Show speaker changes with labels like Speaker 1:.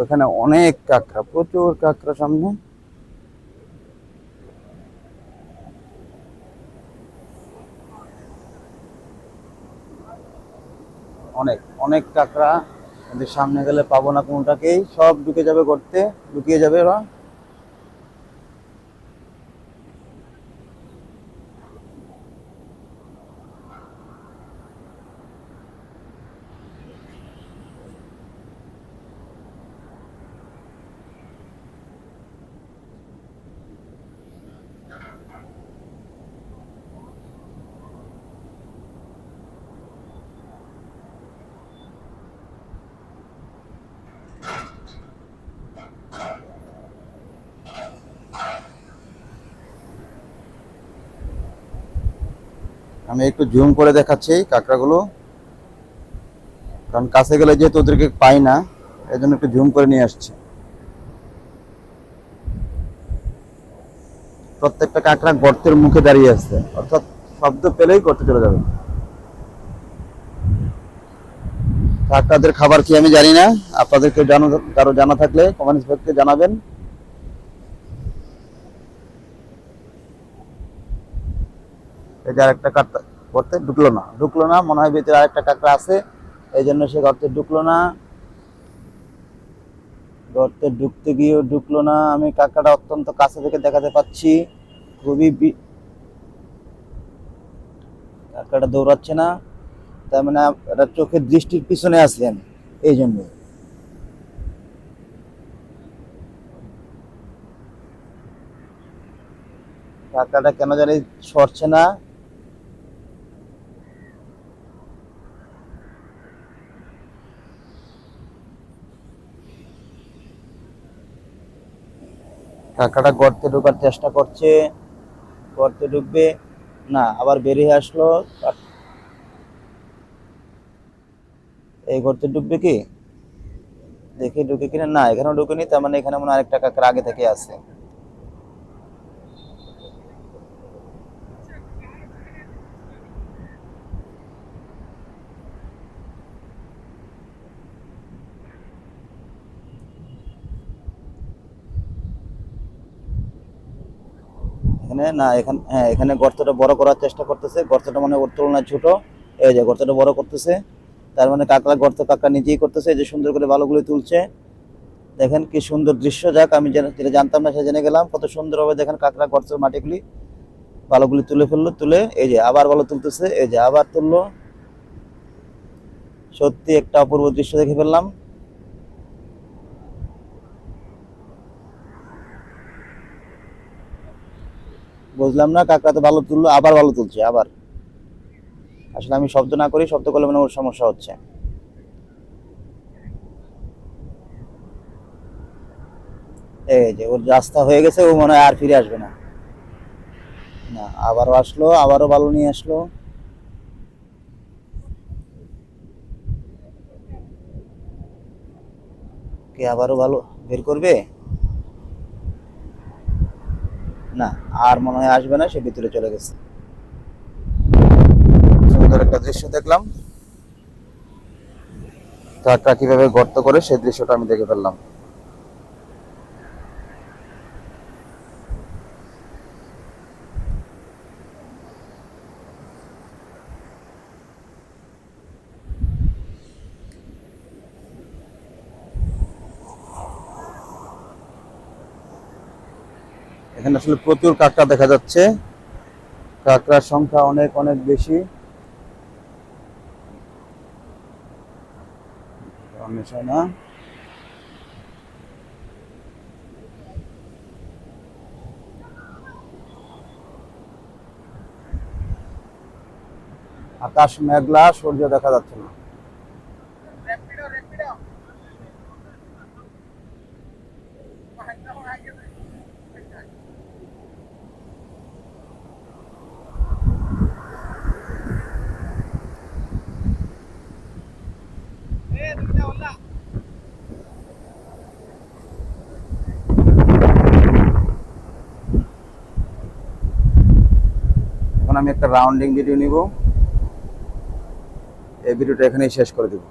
Speaker 1: ওখানে অনেক কাঁকড়া, প্রচুর কাঁকড়া সামনে। অনেক অনেক কাঁকড়া। সামনে গেলে পাবো না কোনটাকেই। সব ঢুকে যাবে করতে ঢুকিয়ে যাবে ওরা। আমি একটু জুম করে দেখাচ্ছি কাঁকড়াগুলো। কারণ কাছে গেলে যেহেতু ওদেরকে পাই না এই জন্য একটু জুম করে নিয়ে আসছি। প্রত্যেকটা কাঁকড়া গর্তের মুখে দাঁড়িয়ে আছে, অর্থাৎ শব্দ পেলেই গর্তে চলে যাবে। কাঁকড়াদের খাবার কি আমি জানি না? আপনাদেরকে জানা কারও জানা থাকলে কমেন্টস বক্সে জানাবেন। এই যে আরেকটা কাঁকড়া গর্তে ঢুকলো না। ঢুকলো না, মনে হয় ভিতরে আরেকটা কাঁকড়া আছে। এই জন্য সে গর্তে ঢুকলো না। গর্তে ঢুকতে গিয়েও ঢুকলো না। আমি কাঁকড়াটা অত্যন্ত কাছে থেকে দেখাতে পাচ্ছি। খুবই কাঁকড়াটা দৌড়াচ্ছে না। তার মানে এটা চোখের দৃষ্টির পিছনে আছি আমি, এই জন্য। কাঁকড়াটা কেন জানি সরছে না। কাকাটা গর্তে ঢোকার চেষ্টা করছে। গর্তে ঢুকবে। না, আবার বেরিয়ে আসলো। এই গর্তে ঢুকবে কি? দেখে ঢুকে কিনা? না এখানেও ঢুকেনি, তার মানে এখানে মনে হয় আরেকটা কাকার আগে থেকে আছে। এখানে, না, এখানে হ্যাঁ এখানে গর্তটা বড় করার চেষ্টা করতেছে। গর্তটা মানে ওর তুলনায় ছোট। এই যে গর্তটা বড় করতেছে। তার মানে কাকড়া গর্ত কাকা নিজেই করতেছে যে সুন্দর করে বালুগুলি তুলছে। দেখেন কি সুন্দর দৃশ্য, যাক, আমি যেটা জানতাম না, সেটা জেনে গেলাম। কত সুন্দরভাবে দেখেন কাকড়া গর্তের মাটিগুলি বালুগুলি তুলে ফেলল, তুলে, এই যে আবার বালু তুলতেছে, এই যে আবার তুললো। সত্যি একটা অপূর্ব দৃশ্য দেখে ফেললাম। বুঝলাম না, কাকড়া তো ভালো তুললো, আবার ভালো তুলছে, আবার। আসলে আমি শব্দ না করি, শব্দ করলে মানে ওর সমস্যা হচ্ছে। এই যে ওর রাস্তা হয়ে গেছে, ও মনে হয় আর ফিরে আসবে না। না, আবারও আসলো, আবারও ভালো নিয়ে আসলো। কে আবারও ভালো বের করবে? না, আর মনে হয় আসবে না, সে ভিতরে চলে গেছে। সুন্দর একটা দৃশ্য দেখলাম। কাকটা কীভাবে গর্ত করে, সেই দৃশ্যটা আমি দেখে ফেললাম। এখানে আসলে প্রচুর কাঁকড়া দেখা যাচ্ছে। কাঁকড়ার সংখ্যা অনেক অনেক বেশি। আকাশ মেঘলা, সূর্য দেখা যাচ্ছে না এখন আমি একটা রাউন্ডিং ভিডিও নিব। এই ভিডিওটা এখানেই শেষ করে দেবো।